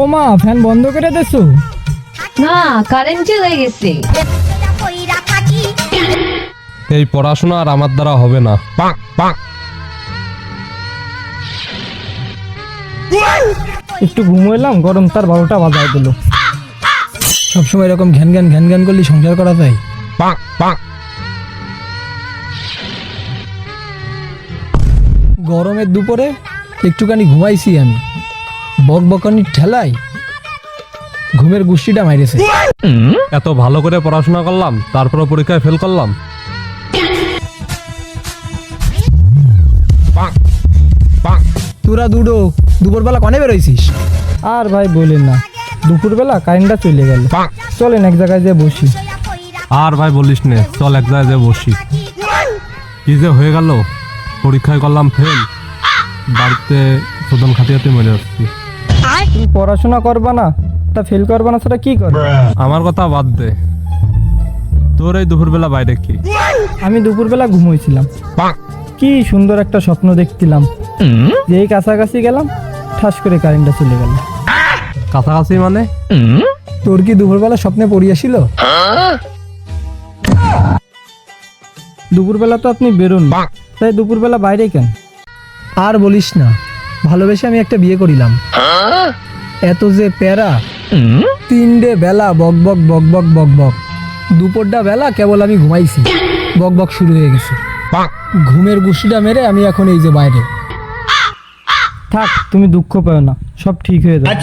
ও মা ফ্যান বন্ধ করে দেছো? না কারেন্ট চলে গেছে। এই পড়াশোনা আর আমার দ্বারা হবে না। পাক পাক একটু ঘুমোইলাম গরম তার বারোটা বাজায় দিল সবসময় এরকম ঘ্যান ঘ্যান ঘ্যান ঘ্যান করলে সংসার করা যায়। পাক পাক গরমের দুপুরে একটুখানি ঘুমাইছি আমি। বক বকানির ঠেলায় ঘুমের গুষ্টিটা মাইরেছে। এত ভালো করে পড়াশোনা করলাম তারপরে পরীক্ষায় ফেল করলাম। তোরা দুটো দুপুরবেলা কনে বেরোইছিস? আর ভাই বললেন না দুপুরবেলা কারেন্টটা চলে গেল। চলেন এক জায়গায় যেয়ে বসি। আর ভাই বলিস নে চল এক জায়গায় যেয়ে বসি। কি যে হয়ে গেল? পরীক্ষায় করলাম ফেল বাড়িতে প্রধান খাতিয়াতে মরে যাচ্ছি তুমি পড়াশোনা করবা না? তা ফেল করবা না সেটা কি করবে আমার কথা বাদ দে। তোর এই দুপুরবেলা বাইরে কি আমি দুপুরবেলা ঘুমোইছিলাম। কি সুন্দর একটা স্বপ্ন দেখছিলাম। যেই কাছাকাছি গেলাম ঠাস করে কারেন্টটা চলে গেল। কাছাকাছি মানে? তোর কি দুপুরবেলা স্বপ্নে পড়িয়াছিল দুপুরবেলা তো আপনি বেরোন। তাই দুপুরবেলা বাইরে কেন? আর বলিস না ভালোবেসে আমি একটা বিয়ে করিলাম। এত যে প্যারা তিনটে বেলা বক বক বক বক বক বক। দুপুরটা বেলা কেবল আমি ঘুমাইছি। বক বক শুরু হয়ে গেছে। ঘুমের গুষ্টিটা মেরে আমি এখন এই যে বাইরে। থাক, তুমি দুঃখ পেও না। সব ঠিক হয়ে যাবে।